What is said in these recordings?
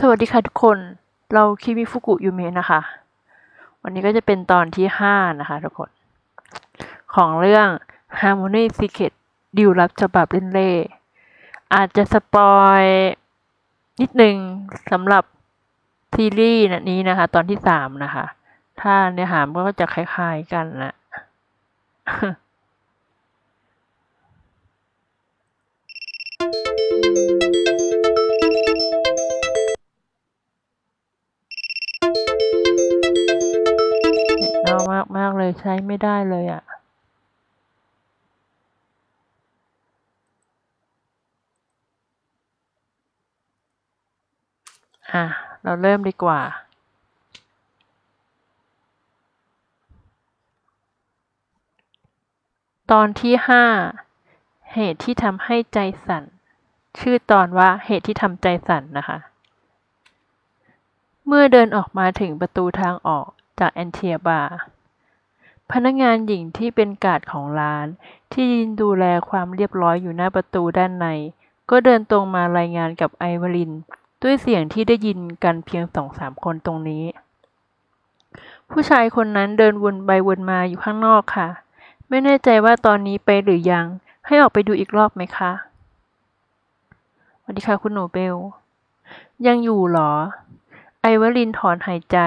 สวัสดีค่ะทุกคน เราคิมิฟุกุยูเมะนะคะ วันนี้ก็จะเป็นตอนที่ห้านะคะทุกคน ของเรื่อง Harmony Secret ดิวลับฉบับเล่นเล่ อาจจะสปอยนิดนึงสำหรับซีรีส์นี้นะคะ ตอนที่สามนะคะ ถ้าเนื้อหามันก็จะคล้ายๆกันนะ มากมาก ๆ เลยใช้ไม่ได้เลยอะ่ะอะ เราเริ่มดีกว่า ตอนที่ห้าเหตุที่ทำให้ใจสั่น ชื่อตอนว่าเหตุที่ทำใจสั่นนะคะ เมื่อเดินออกมาถึงประตูทางออกจากแอนเทียบาร์ พนักงานหญิงที่เป็นกาดของร้าน ที่ยืนดูแลความเรียบร้อยอยู่หน้าประตูด้านใน ก็เดินตรงมารายงานกับไอวลิน ด้วยเสียงที่ได้ยินกันเพียงสองสามคนตรงนี้ ผู้ชายคนนั้นเดินวนไปวนมาอยู่ข้างนอกค่ะ ไม่แน่ใจว่าตอนนี้ไปหรือยัง ให้ออกไปดูอีกรอบไหมคะสวัสดีค่ะคุณหนูเบล ยังอยู่เหรอ ไอวลินถอนหายใจ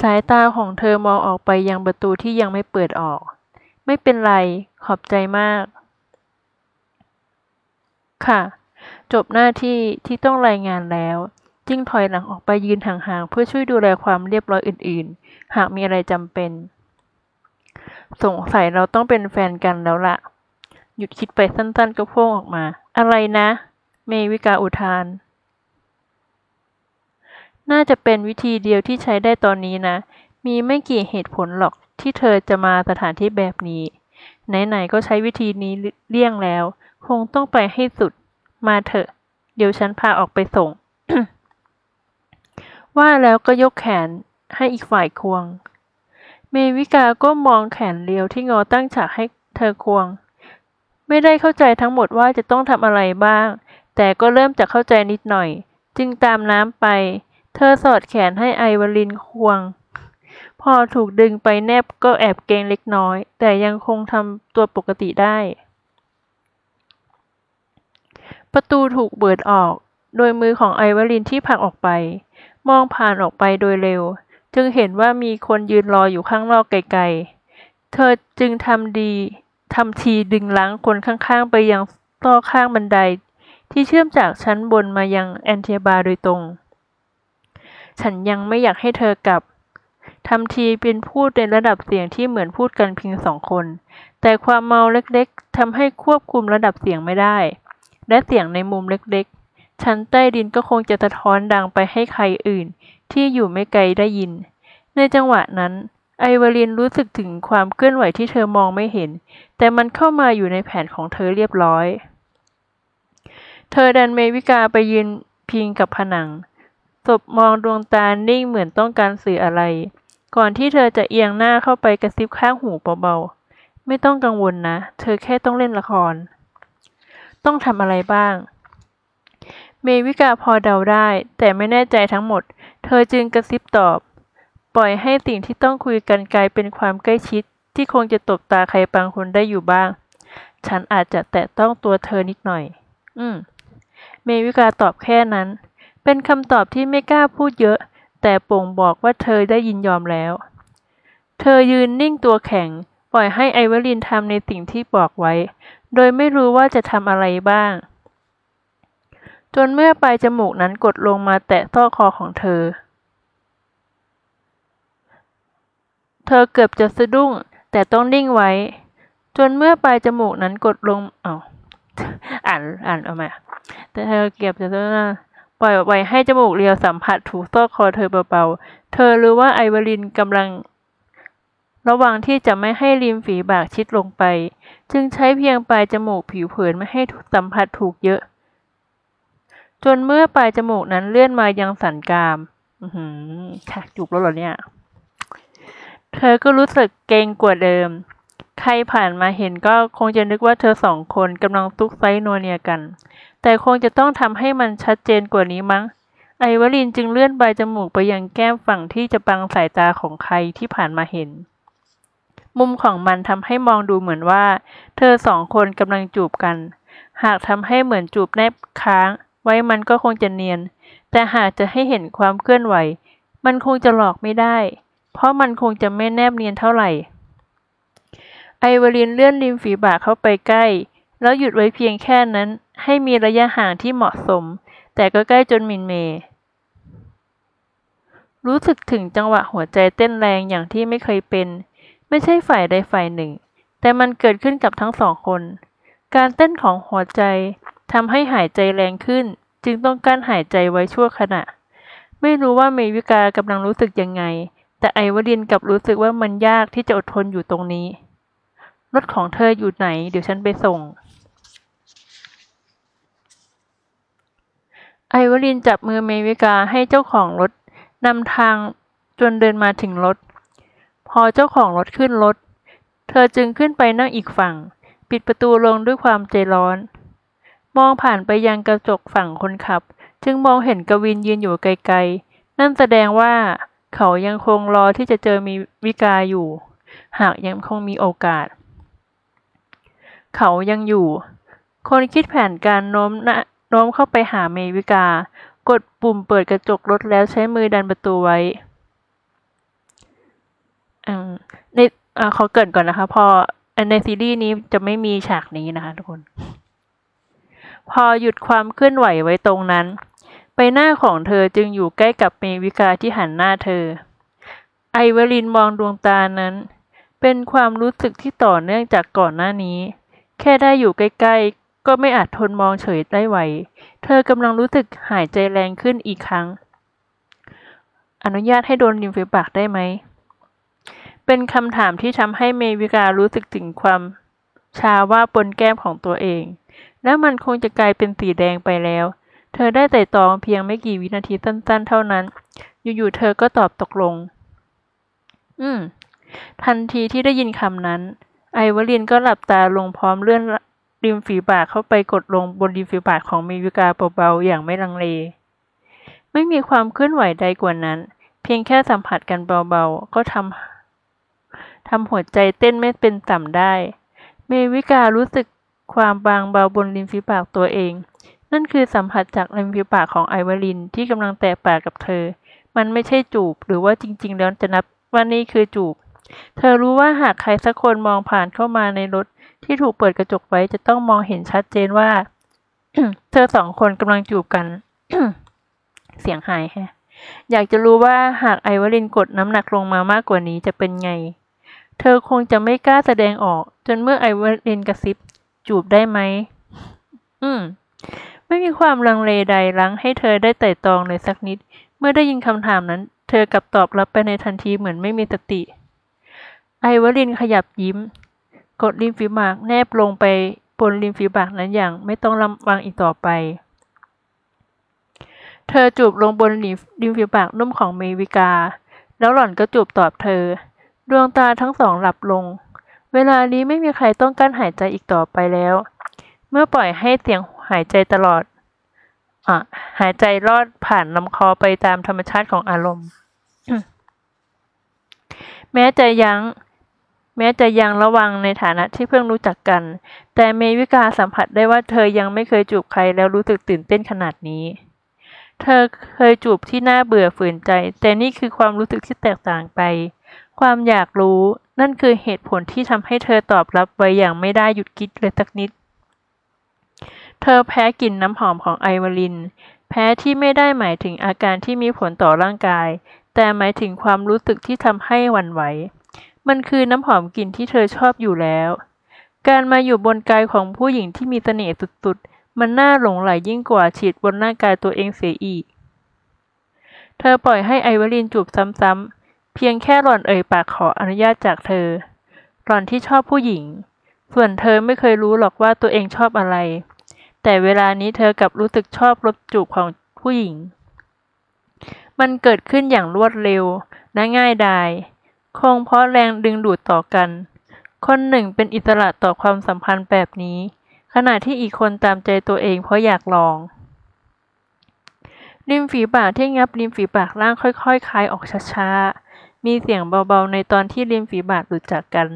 สายตาของเธอมองออกไปยังประตูที่ยังไม่เปิดออก ไม่เป็นไร ขอบใจมาก ค่ะ จบหน้าที่ที่ต้องรายงานแล้ว จึงถอยหลังออกไปยืนห่างๆ เพื่อช่วยดูแลความเรียบร้อยอื่นๆ หากมีอะไรจำเป็น สงสัยเราต้องเป็นแฟนกันแล้วล่ะ หยุดคิดไปสั้นๆก็โพ่งออกมา อะไรนะ เมวิกาอุทาน น่าจะเป็นวิธีเดียวที่ใช้ได้ตอนนี้นะ มีไม่กี่เหตุผลหรอกที่เธอจะมาสถานที่แบบนี้ ไหนๆก็ใช้วิธีนี้เลี่ยงแล้ว คงต้องไปให้สุด มาเถอะ เดี๋ยวฉันพาออกไปส่ง ว่าแล้วก็ยกแขนให้อีกฝ่ายควง เมวิกาก็มองแขนเรียวที่งอตั้งฉากให้เธอควง ไม่ได้เข้าใจทั้งหมดว่าจะต้องทำอะไรบ้าง แต่ก็เริ่มจะเข้าใจนิดหน่อย จึงตามน้ำไป เธอสอดแขนให้ไอวลินควง พอถูกดึงไปแนบก็แอบเกรงเล็กน้อย แต่ยังคงทำตัวปกติได้ ประตูถูกเปิดออก โดยมือของไอวลินที่ผลักออกไป มองผ่านออกไปโดยเร็ว จึงเห็นว่ามีคนยืนรออยู่ข้างนอกไกลๆ เธอจึงทำดีทำทีดึงล้างคนข้างๆ ไปยังต่อข้างบันไดที่เชื่อมจากชั้นบนมายังแอนเทียบาโดยตรง ฉันยังไม่อยากให้เธอกลับทำทีเป็นพูดในระดับเสียงที่เหมือนพูดกันเพียงสองคน แต่ความเมาเล็กๆทำให้ควบคุมระดับเสียงไม่ได้ และเสียงในมุมเล็กๆ ชั้นใต้ดินก็คงจะสะท้อนดังไปให้ใครอื่น ที่อยู่ไม่ไกลได้ยิน ในจังหวะนั้น ไอวาลินรู้สึกถึงความเคลื่อนไหวที่เธอมองไม่เห็น แต่มันเข้ามาอยู่ในแผนของเธอเรียบร้อย เธอดันเมวิกาไปยืนพิงกับผนัง ศพมองดวงตานิ่งเหมือนต้องการสื่ออะไร ก่อนที่เธอจะเอียงหน้าเข้าไปกระซิบข้างหูเบาๆ ไม่ต้องกังวลนะ เธอแค่ต้องเล่นละคร ต้องทำอะไรบ้าง เมวิกาพอเดาได้ แต่ไม่แน่ใจทั้งหมด เธอจึงกระซิบตอบ ปล่อยให้สิ่งที่ต้องคุยกันกลายเป็นความใกล้ชิด ที่คงจะตบตาใครบางคนได้อยู่บ้าง ฉันอาจจะแตะต้องตัวเธอนิดหน่อย อืม เมวิกาตอบแค่นั้น เป็นคำตอบที่ไม่กล้าพูดเยอะ แต่ป่งบอกว่าเธอได้ยินยอมแล้ว เธอยืนนิ่งตัวแข็ง ปล่อยให้ไอวลินทำในสิ่งที่บอกไว้ โดยไม่รู้ว่าจะทำอะไรบ้าง จนเมื่อปลายจมูกนั้นกดลงมาแตะต้อคอของเธอ เธอเกือบจะสะดุ้ง แต่ต้องนิ่งไว้ จนเมื่อปลายจมูกนั้นกดลง เอาอ่านอ่านเอามา แต่เธอเกือบจะสะดุ้ง ปล่อยไว้ให้จมูกเรียวสัมผัสถูกต้อคอเธอเบาๆ เธอรู้ว่าไอวาลินกำลัง ระวังที่จะไม่ให้ริมฝีปากชิดลงไป จึงใช้เพียงปลายจมูกผิวเผินไม่ให้สัมผัสถูกเยอะ จนเมื่อปลายจมูกนั้นเลื่อนมายังสันกรามอือหือค่ะจุกแล้วเหรอเนี่ย เธอก็รู้สึกเกรงกว่าเดิม ใครผ่านมาเห็นก็คงจะนึกว่าเธอสองคนกำลังซุกไซนัวเนียกัน แต่คงจะต้องทำให้มันชัดเจนกว่านี้มั้ง ไอวลินจึงเลื่อนปลายจมูกไปยังแก้มฝั่งที่จะบังสายตาของใครที่ผ่านมาเห็น มุมของมันทำให้มองดูเหมือนว่า เธอสองคนกำลังจูบกัน หากทำให้เหมือนจูบแนบค้าง ไว้มันก็คงจะเนียน แต่หากจะให้เห็นความเคลื่อนไหว มันคงจะหลอกไม่ได้ เพราะมันคงจะไม่แนบเนียนเท่าไหร่ ไอวลินเลื่อนริมฝีปากเข้าไปใกล้ แล้วหยุดไว้เพียงแค่นั้น ให้มีระยะห่างที่เหมาะสม แต่ก็ใกล้จนมินเม รู้สึกถึงจังหวะหัวใจเต้นแรงอย่างที่ไม่เคยเป็น ไม่ใช่ฝ่ายใดฝ่ายหนึ่ง แต่มันเกิดขึ้นกับทั้งสองคน การเต้นของหัวใจทำให้หายใจแรงขึ้น จึงต้องกั้นหายใจไว้ชั่วขณะ ไม่รู้ว่าเมวิกากำลังรู้สึกยังไง แต่ไอวดินกับรู้สึกว่ามันยากที่จะอดทนอยู่ตรงนี้รถของเธออยู่ไหน เดี๋ยวฉันไปส่ง ไอวลินจับมือเมวิกาให้เจ้าของรถนำทางจนเดินมาถึงรถ พอเจ้าของรถขึ้นรถ เธอจึงขึ้นไปนั่งอีกฝั่ง ปิดประตูลงด้วยความใจร้อน มองผ่านไปยังกระจกฝั่งคนขับ จึงมองเห็นกวินยืนอยู่ไกลๆ นั่นแสดงว่าเขายังคงรอที่จะเจอมีวิกาอยู่ หากยังคงมีโอกาส เขายังอยู่ คนคิดแผนการโน้มนะ โน้มเข้าไปหาเมวิกา กดปุ่มเปิดกระจกรถแล้วใช้มือดันประตูไว้อืมในอ่าขอเกรินก่อนนะคะ พอในซีรีส์นี้จะไม่มีฉากนี้นะคะทุกคน พอหยุดความเคลื่อนไหวไว้ตรงนั้น ใบหน้าของเธอจึงอยู่ใกล้กับเมวิกาที่หันหน้าเธอ ไอเวลินมองดวงตานั้น เป็นความรู้สึกที่ต่อเนื่องจากก่อนหน้านี้ แค่ได้อยู่ใกล้ๆ ก็ไม่อาจทนมองเฉยได้ไหว เธอกำลังรู้สึกหายใจแรงขึ้นอีกครั้ง อนุญาตให้โดนริมฝีปากได้ไหม เป็นคำถามที่ทำให้เมวิการู้สึกถึงความชาว่าบนแก้มของตัวเอง แล้วมันคงจะกลายเป็นสีแดงไปแล้ว เธอได้แต่ตองเพียงไม่กี่วินาทีสั้น ๆ เท่านั้น อยู่ๆเธอก็ตอบตกลง อืม ทันทีที่ได้ยินคำนั้น ไอวอลินก็หลับตาลงพร้อมเลื่อน ริมฝีปากเข้าไปกดลงบนริมฝีปากของเมวิกาเบาๆอย่างไม่ลังเล ไม่มีความเคลื่อนไหวใดกว่านั้น เพียงแค่สัมผัสกันเบาๆ ก็ทำทำหัวใจเต้นไม่เป็นต่ำได้ เมวิการู้สึกความบางเบาบนริมฝีปากตัวเอง นั่นคือสัมผัสจากริมฝีปากของไอวลินที่กำลังแตะปากกับเธอ มันไม่ใช่จูบหรือว่าจริง ๆ แล้วจะนับว่านี่คือจูบ เธอรู้ว่าหากใครสักคนมองผ่านเข้ามาในรถ ที่ถูกเปิดกระจกไว้จะต้องมองเห็นชัดเจนว่า เธอสองคนกำลังจูบกัน เสียงหายฮะอยากจะรู้ว่าหากไอวอลินกดน้ำหนักลงมามากกว่านี้จะเป็นไง เธอคงจะไม่กล้าแสดงออก จนเมื่อไอวอลินกระซิบ จูบได้ไหม อืม ไม่มีความลังเลใดลังให้เธอได้ไต่ตองเลยสักนิด เมื่อได้ยินคำถามนั้น เธอกลับตอบรับไปในทันทีเหมือนไม่มีสติ ไอวอลินขยับยิ้ม กดริมฝีปากแนบลงไปบนริมฝีปากนั้นอย่างไม่ต้องระวังอีกต่อไป เธอจูบลงบนริมริมฝีปากนุ่มของเมวิกา แล้วหล่อนก็จูบตอบเธอ ดวงตาทั้งสองหลับลง เวลานี้ไม่มีใครต้องกั้นหายใจอีกต่อไปแล้ว เมื่อปล่อยให้เสียงหายใจตลอดอหายใจรอดผ่านลำคอไปตามธรรมชาติของอารมณ์ แม้จะยัง้ง แม้จะยังระวังในฐานะที่เพิ่งรู้จักกัน แต่เมวิกาสัมผัสได้ว่าเธอยังไม่เคยจูบใครแล้วรู้สึกตื่นเต้นขนาดนี้ เธอเคยจูบที่น่าเบื่อฝืนใจ แต่นี่คือความรู้สึกที่แตกต่างไป ความอยากรู้นั่นคือเหตุผลที่ทำให้เธอตอบรับไว้อย่างไม่ได้หยุดคิดเลยสักนิด เธอแพ้กลิ่นน้ำหอมของไอวลิน แพ้ที่ไม่ได้หมายถึงอาการที่มีผลต่อร่างกาย แต่หมายถึงความรู้สึกที่ทำให้หวั่นไหว มันคือน้ำหอมกลิ่นที่เธอชอบอยู่แล้ว การมาอยู่บนกายของผู้หญิงที่มีเสน่ห์สุดๆ มันน่าหลงไหลยิ่งกว่าฉีดบนร่ากายตัวเองเสียอีก เธอปล่อยให้ไอวลินจูบซ้ำๆ เพียงแค่หล่อนเอ่ยปากขออนุญาตจากเธอ หล่อนที่ชอบผู้หญิง ส่วนเธอไม่เคยรู้หรอกว่าตัวเองชอบอะไร แต่เวลานี้เธอกลับรู้สึกชอบรสจูบของผู้หญิง มันเกิดขึ้นอย่างรวดเร็วและง่ายดาย คงเพราะแรงดึงดูดต่อกัน คนหนึ่งเป็นอิสระต่อความสัมพันธ์แบบนี้ ขณะที่อีกคนตามใจตัวเองเพราะอยากลอง ริมฝีปากที่งับริมฝีปากล่างค่อยๆคคลายออกช้าๆ มีเสียงเบาๆในตอนที่ริมฝีปากหลุดจากกัน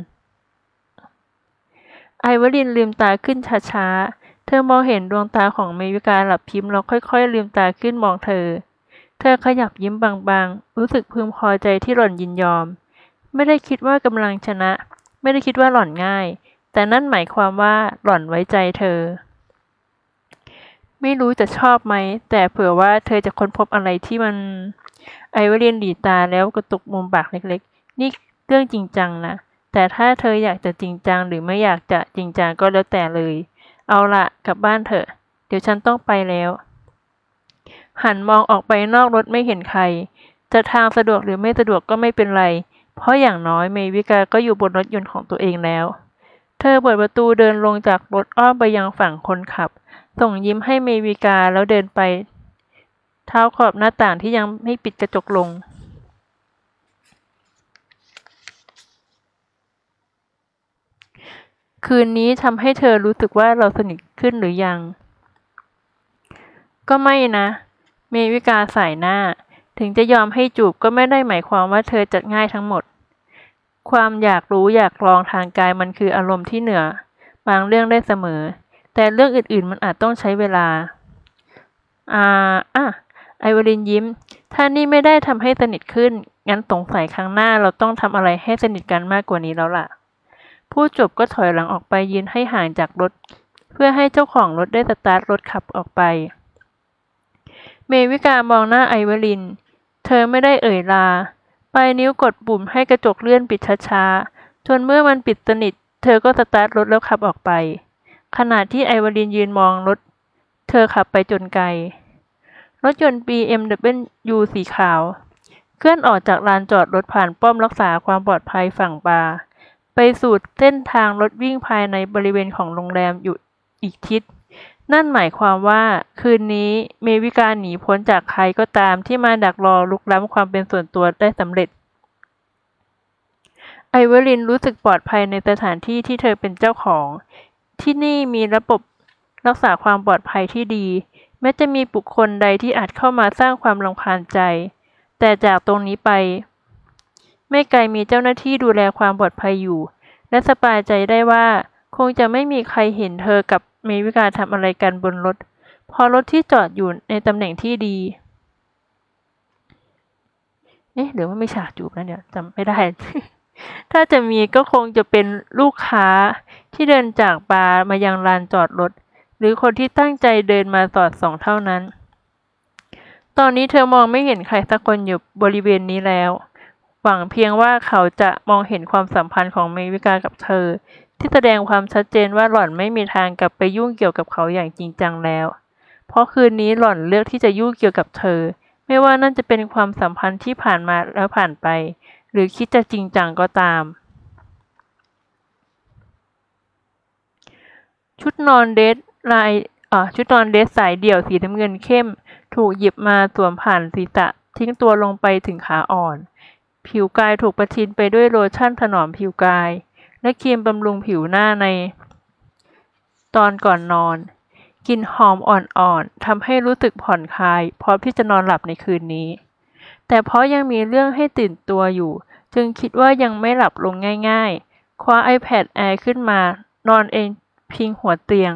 ไอวลินลืมตาขึ้นช้าๆ เธอมองเห็นดวงตาของเมวิกาหลับพิมพ์แล้วค่อยๆ ลืมตาขึ้นมองเธอ เธอขยับยิ้มบางๆ รู้สึกพึงพอใจที่หล่อนยินยอม ไม่ได้คิดว่ากำลังชนะ ไม่ได้คิดว่าหล่อนง่าย แต่นั่นหมายความว่าหล่อนไว้ใจเธอ ไม่รู้จะชอบไหม แต่เผื่อว่าเธอจะค้นพบอะไรที่มัน ไอวเรียนดีตาแล้วกระตุกมุมปากเล็กๆ นี่เรื่องจริงจังนะ แต่ถ้าเธออยากจะจริงจังหรือไม่อยากจะจริงจังก็แล้วแต่เลย เอาละกลับบ้านเถอะ เดี๋ยวฉันต้องไปแล้วหันมองออกไปนอกรถไม่เห็นใคร จะทางสะดวกหรือไม่สะดวกก็ไม่เป็นไร เพราะอย่างน้อยเมวิกาก็อยู่บนรถยนต์ของตัวเองแล้ว เธอเปิดประตูเดินลงจากรถอ้อมไปยังฝั่งคนขับ ส่งยิ้มให้เมวิกาแล้วเดินไป เท้าขอบหน้าต่างที่ยังไม่ปิดกระจกลงคืนนี้ทำให้เธอรู้สึกว่าเราสนิทขึ้นหรือยัง ก็ไม่นะ เมวิกาใส่หน้า ถึงจะยอมให้จูบก็ไม่ได้หมายความว่าเธอจัดง่ายทั้งหมด ความอยากรู้อยากลองทางกายมันคืออารมณ์ที่เหนือ บางเรื่องได้เสมอ แต่เรื่องอื่นๆมันอาจต้องใช้เวลา อ่าอะไอวลินยิ้ม ถ้านี่ไม่ได้ทำให้สนิทขึ้น งั้นสงสัยครั้งหน้าเราต้องทำอะไรให้สนิทกันมากกว่านี้แล้วล่ะ ผู้จบก็ถอยหลังออกไปยืนให้ห่างจากรถ เพื่อให้เจ้าของรถได้สตาร์ทรถขับออกไป เมวิกามองหน้าไอวลิน เธอไม่ได้เอ่ยลา ปลายนิ้วกดปุ่มให้กระจกเลื่อนปิดช้าๆ จนเมื่อมันปิดสนิท เธอก็สตาร์ทรถแล้วขับออกไป ขณะที่ไอวลินยืนมองรถ เธอขับไปจนไกล รถยนต์ BMW สีขาว เคลื่อนออกจากลานจอดรถผ่านป้อมรักษาความปลอดภัยฝั่งบาร์ไปสู่เส้นทางรถวิ่งภายในบริเวณของโรงแรมอยู่อีกทิศ นั่นหมายความว่า คืนนี้เมวิกาหนีพ้นจากใครก็ตามที่มาดักรอลุกล้ำความเป็นส่วนตัวได้สำเร็จ ไอเวอรินรู้สึกปลอดภัยในสถานที่ที่เธอเป็นเจ้าของ ที่นี่มีระบบรักษาความปลอดภัยที่ดี แม้จะมีบุคคลใดที่อาจเข้ามาสร้างความรำคาญใจ แต่จากตรงนี้ไป ไม่ไกลมีเจ้าหน้าที่ดูแลความปลอดภัยอยู่ และสบายใจได้ว่า คงจะไม่มีใครเห็นเธอกับ มวิกาทำอะไรกันบนรถพราะรถที่จอดอยู่ในตำแหน่งที่ดีเอ๊ะหรือว่าไม่ฉากจูบนะเนี่ยจำไม่ได้ ถ้าจะมีก็คงจะเป็นลูกค้าที่เดินจากบาร์มายังลานจอดรถ หรือคนที่ตั้งใจเดินมาสอดส่องเท่านั้น ตอนนี้เธอมองไม่เห็นใครสักคนอยู่บริเวณนี้แล้ว หวังเพียงว่าเขาจะมองเห็นความสัมพันธ์ของเมวิกากับเธอ ที่แสดงความชัดเจนว่าหล่อนไม่มีทางกลับไปยุ่งเกี่ยวกับเขาอย่างจริงจังแล้ว เพราะคืนนี้หล่อนเลือกที่จะยุ่งเกี่ยวกับเธอ ไม่ว่านั่นจะเป็นความสัมพันธ์ที่ผ่านมาแล้วผ่านไป หรือคิดจะจริงจังก็ตาม ชุดนอนเดสลายชุดนอนเดสสายเดี่ยวสีน้ำเงินเข้ม ถูกหยิบมาสวมผ่านศีรษะทิ้งตัวลงไปถึงขาอ่อน ผิวกายถูกประทินไปด้วยโลชั่นถนอมผิวกาย และครีมบำรุงผิวหน้าใน ตอนก่อนนอนกลิ่นหอมอ่อนๆทำให้รู้สึกผ่อนคลาย พร้อมที่จะนอนหลับในคืนนี้ แต่เพราะยังมีเรื่องให้ตื่นตัวอยู่ จึงคิดว่ายังไม่หลับลงง่ายๆ คว้า iPad Air ขึ้นมา นอนเองพิงหัวเตียง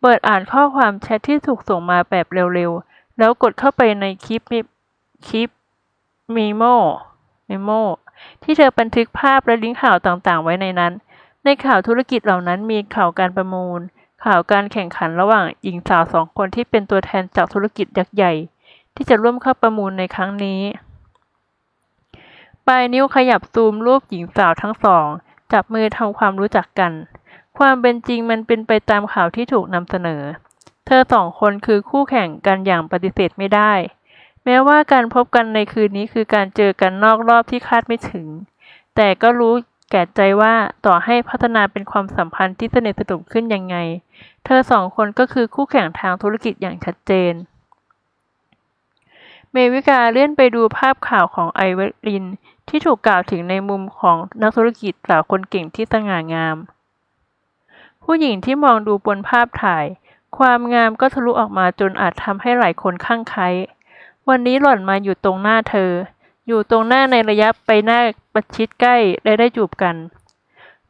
เปิดอ่านข้อความแชทที่ถูกส่งมาแบบเร็วๆ แล้วกดเข้าไปในคลิปคลิปมโมเมโม ที่เธอบันทึกภาพและลิงก์ข่าวต่างๆ ไว้ในนั้น ในข่าวธุรกิจเหล่านั้นมีข่าวการประมูล ข่าวการแข่งขันระหว่างหญิงสาวสองคนที่เป็นตัวแทนจากธุรกิจยักษ์ใหญ่ ที่จะร่วมเข้าประมูลในครั้งนี้ ปลายนิ้วขยับซูมรูปหญิงสาวทั้งสอง จับมือทำความรู้จักกัน ความเป็นจริงมันเป็นไปตามข่าวที่ถูกนำเสนอ เธอสองคนคือคู่แข่งกันอย่างปฏิเสธไม่ได้ แม้ว่าการพบกันในคืนนี้คือการเจอกันนอกรอบที่คาดไม่ถึง แต่ก็รู้แก่ใจว่าต่อให้พัฒนาเป็นความสัมพันธ์ที่สนิทสนมขึ้นยังไง เธอสองคนก็คือคู่แข่งทางธุรกิจอย่างชัดเจน เมวิกาเลื่อนไปดูภาพข่าวของไอเวริน ที่ถูกกล่าวถึงในมุมของนักธุรกิจสาวคนเก่งที่สง่างาม ผู้หญิงที่มองดูบนภาพถ่าย ความงามก็ทะลุออกมาจนอาจทำให้หลายคนข้างไคล้ วันนี้หล่อนมาอยู่ตรงหน้าเธอ อยู่ตรงหน้าในระยะไปหน้าประชิดใกล้และได้จูบกัน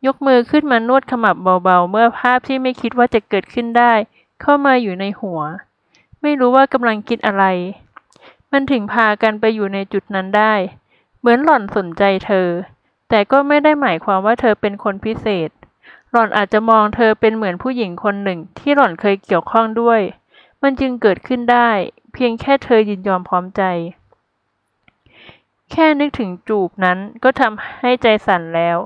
ยกมือขึ้นมานวดขมับเบาๆ เมื่อภาพที่ไม่คิดว่าจะเกิดขึ้นได้ เข้ามาอยู่ในหัว ไม่รู้ว่ากำลังคิดอะไร มันถึงพากันไปอยู่ในจุดนั้นได้ เหมือนหล่อนสนใจเธอ แต่ก็ไม่ได้หมายความว่าเธอเป็นคนพิเศษ หล่อนอาจจะมองเธอเป็นเหมือนผู้หญิงคนหนึ่งที่หล่อนเคยเกี่ยวข้องด้วย มันจึงเกิดขึ้นได้ เพียงแค่เธอยินยอมพร้อมใจ แค่นึกถึงจูบนั้นก็ทำให้ใจสั่นแล้ว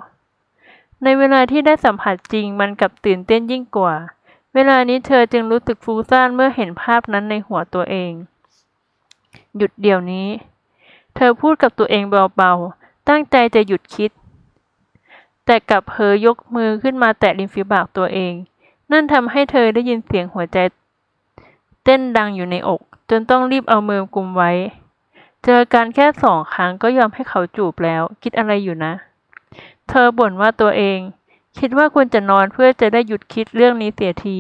ในเวลาที่ได้สัมผัสจริงมันกับตื่นเต้นยิ่งกว่า เวลานี้เธอจึงรู้สึกฟุ้งซ่านเมื่อเห็นภาพนั้นในหัวตัวเอง หยุดเดี๋ยวนี้ เธอพูดกับตัวเองเบาๆ ตั้งใจจะหยุดคิด แต่กลับเผลอยกมือขึ้นมาแตะริมฝีปากตัวเอง นั่นทำให้เธอได้ยินเสียงหัวใจเต้นดังอยู่ในอก จนต้องรีบเอามือกุมไว้ เจอกันแค่สองครั้งก็ยอมให้เขาจูบแล้ว คิดอะไรอยู่นะ เธอบ่นว่าตัวเอง คิดว่าควรจะนอนเพื่อจะได้หยุดคิดเรื่องนี้เสียที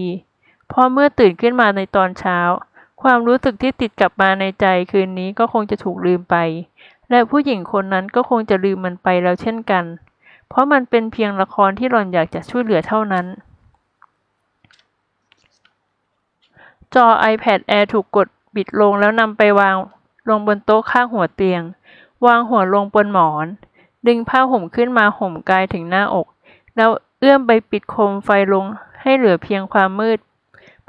เพราะเมื่อตื่นขึ้นมาในตอนเช้า ความรู้สึกที่ติดกลับมาในใจคืนนี้ก็คงจะถูกลืมไป และผู้หญิงคนนั้นก็คงจะลืมมันไปแล้วเช่นกัน เพราะมันเป็นเพียงละครที่หล่อนอยากจะช่วยเหลือเท่านั้น จอ iPad Air ถูกกด ปิดลงแล้วนำไปวางลงบนโต๊ะข้างหัวเตียง วางหัวลงบนหมอน ดึงผ้าห่มขึ้นมาห่มกายถึงหน้าอก แล้วเอื้อมไปปิดโคมไฟลงให้เหลือเพียงความมืด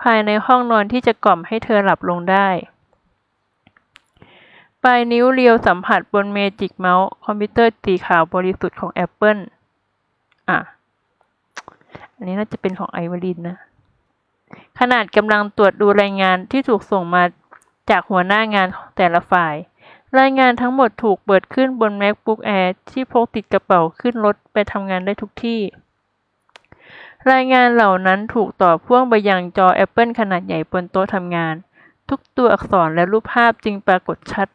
ภายในห้องนอนที่จะกล่อมให้เธอหลับลงได้ ปลายนิ้วเรียวสัมผัสบนเมจิกเมาส์คอมพิวเตอร์สีขาวบริสุทธิ์ของ Apple อะ อันนี้น่าจะเป็นของไอวอลินนะขนาดกำลังตรวจดูรายงานที่ถูกส่งมา จากหัวหน้างานแต่ละฝ่าย รายงานทั้งหมดถูกเปิดขึ้นบน MacBook Air ที่พกติดกระเป๋าขึ้นรถไปทำงานได้ทุกที่ รายงานเหล่านั้นถูกต่อพ่วงไปยังจอ Apple ขนาดใหญ่บนโต๊ะทำงาน ทุกตัวอักษรและรูปภาพจึงปรากฏชัด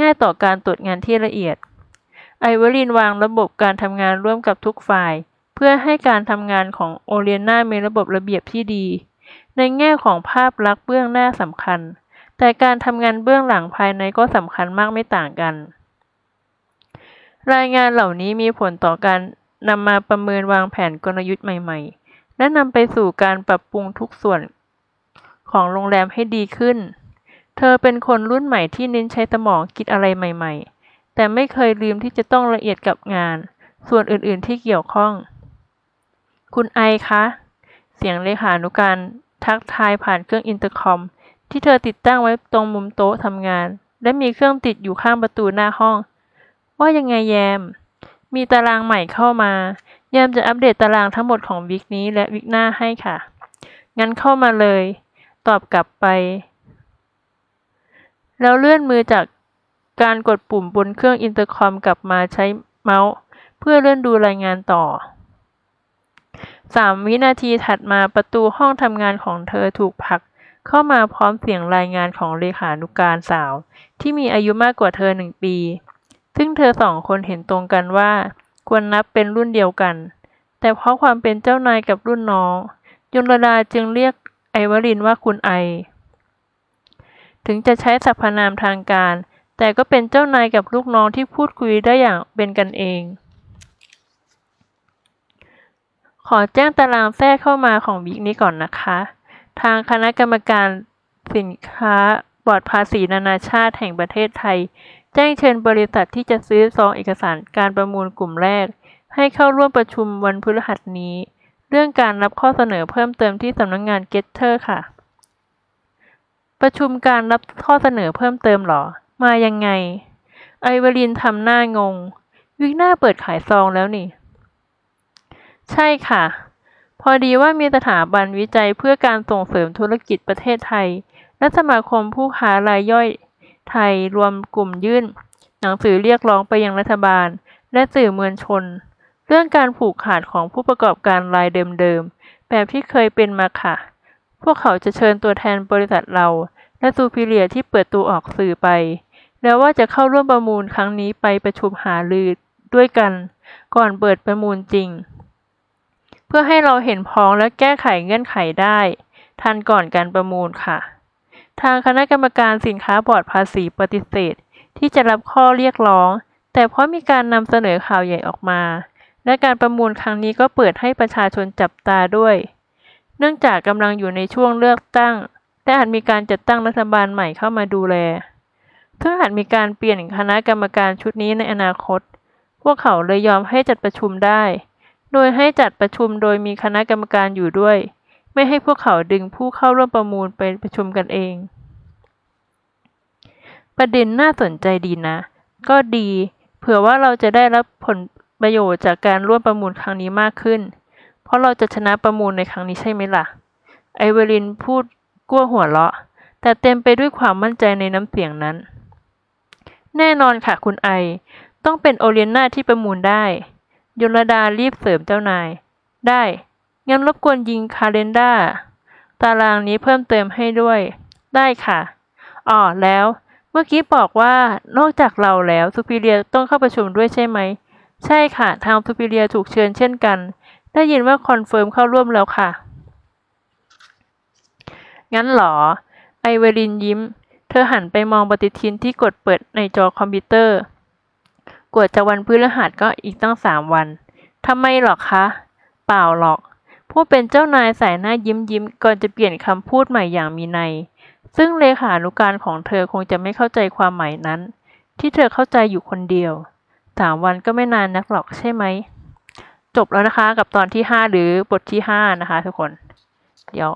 ง่ายต่อการตรวจงานที่ละเอียด ไอวอรินวางระบบการทำงานร่วมกับทุกฝ่าย เพื่อให้การทำงานของโอเลียนามีระบบระเบียบที่ดี ในแง่ของภาพลักษณ์เบื้องหน้าสำคัญ แต่การทำงานเบื้องหลังภายในก็สำคัญมากไม่ต่างกัน รายงานเหล่านี้มีผลต่อการนำมาประเมินวางแผนกลยุทธ์ใหม่ ๆ และนำไปสู่การปรับปรุงทุกส่วนของโรงแรมให้ดีขึ้น เธอเป็นคนรุ่นใหม่ที่เน้นใช้สมองคิดอะไรใหม่ ๆ แต่ไม่เคยลืมที่จะต้องละเอียดกับงาน ส่วนอื่นๆที่เกี่ยวข้อง คุณไอคะ เสียงเลขานุการทักทายผ่านเครื่องอินเตอร์คอม ที่เธอติดตั้งไว้ตรงมุมโต๊ะทำงาน และมีเครื่องติดอยู่ข้างประตูหน้าห้อง ว่ายังไงแยม มีตารางใหม่เข้ามา แยมจะอัปเดตตารางทั้งหมดของวิกนี้และวิกหน้าให้ค่ะ งั้นเข้ามาเลย ตอบกลับไป แล้วเลื่อนมือจากการกดปุ่มบนเครื่องอินเตอร์คอมกลับมาใช้เมาส์ เพื่อเลื่อนดูรายงานต่อสามวินาทีถัดมาประตูห้องทำงานของเธอถูกผลัก เข้ามาพร้อมเสียงรายงานของเลขานุการสาว ที่มีอายุมากกว่าเธอหนึ่งปี ซึ่งเธอสองคนเห็นตรงกันว่า ควรนับเป็นรุ่นเดียวกัน แต่เพราะความเป็นเจ้านายกับรุ่นน้องยนรดาจึงเรียกไอวรินว่าคุณไอ ถึงจะใช้สรรพนามทางการ แต่ก็เป็นเจ้านายกับลูกน้องที่พูดคุยได้อย่างเป็นกันเอง ขอแจ้งตารางแทรกเข้ามาของวิกนี้ก่อนนะคะ ทางคณะกรรมการสินค้าบอร์ดภาษีนานาชาติแห่งประเทศไทย แจ้งเชิญบริษัทที่จะซื้อซองเอกสารการประมูลกลุ่มแรก ให้เข้าร่วมประชุมวันพฤหัสนี้ เรื่องการรับข้อเสนอเพิ่มเติมที่สำนักงงานเกตเตอร์ค่ะ ประชุมการรับข้อเสนอเพิ่มเติมหรอ มายังไง ไอวลินทำหน้างง วิกหน้าเปิดขายซองแล้วนี่ ใช่ค่ะ พอดีว่ามีสถาบันวิจัยเพื่อการส่งเสริมธุรกิจประเทศไทย และสมาคมผู้ค้ารายย่อยไทยรวมกลุ่มยื่น หนังสือเรียกร้องไปยังรัฐบาล และสื่อมวลชน เรื่องการผูกขาดของผู้ประกอบการรายเดิมๆ แบบที่เคยเป็นมาค่ะ พวกเขาจะเชิญตัวแทนบริษัทเรา และซูพิเลียที่เปิดตัวออกสื่อไป แล้วว่าจะเข้าร่วมประมูลครั้งนี้ไปประชุมหารือด้วยกัน ก่อนเปิดประมูลจริง เพื่อให้เราเห็นพ้องและแก้ไขเงื่อนไขได้ ทันก่อนการประมูลค่ะ ทางคณะกรรมการสินค้าบอร์ดภาษีปฏิเสธ ที่จะรับข้อเรียกร้อง แต่เพราะมีการนำเสนอข่าวใหญ่ออกมา และการประมูลครั้งนี้ก็เปิดให้ประชาชนจับตาด้วย เนื่องจากกำลังอยู่ในช่วงเลือกตั้งและอาจมีการจัดตั้งรัฐบาลใหม่เข้ามาดูแลซึ่งอาจมีการเปลี่ยนคณะกรรมการชุดนี้ในอนาคต พวกเขาเลยยอมให้จัดประชุมได้ โดยให้จัดประชุมโดยมีคณะกรรมการอยู่ด้วย ไม่ให้พวกเขาดึงผู้เข้าร่วมประมูลไปประชุมกันเอง ประเด็นน่าสนใจดีนะ ก็ดี เผื่อว่าเราจะได้รับผลประโยชน์จากการร่วมประมูลครั้งนี้มากขึ้น เพราะเราจะชนะประมูลในครั้งนี้ใช่ไหมล่ะ ไอเวลินพูดกั้วหัวเราะ แต่เต็มไปด้วยความมั่นใจในน้ำเสียงนั้น แน่นอนค่ะคุณไอ ต้องเป็นโอเลียนาที่ประมูลได้ ยลดารีบเสริมเจ้านาย ได้ งั้นรบกวนยิงคาเลนดาตารางนี้เพิ่มเติมให้ด้วย ได้ค่ะอ๋อแล้ว เมื่อกี้บอกว่านอกจากเราแล้วซูพิเรียต้องเข้าประชุมด้วยใช่ไหม ใช่ค่ะ ทางซูพิเรียถูกเชิญเช่นกัน ได้ยินว่าคอนเฟิร์มเข้าร่วมแล้วค่ะ งั้นเหรอ ไอเวลินยิ้ม เธอหันไปมองปฏิทินที่กดเปิดในจอคอมพิวเตอร์ กว่าจะวันพฤหัสก็อีกตั้งสามวันทำไมหรอคะ เปล่าหรอก ผู้เป็นเจ้านายสายหน้ายิ้มยิ้มก่อนจะเปลี่ยนคำพูดใหม่อย่างมีนัย ซึ่งเลขานุการของเธอคงจะไม่เข้าใจความหมายนั้น ที่เธอเข้าใจอยู่คนเดียวสามวันก็ไม่นานนักหรอกใช่ไหม จบแล้วนะคะกับตอนที่ห้าหรือบทที่ห้านะคะทุกคน เดี๋ยว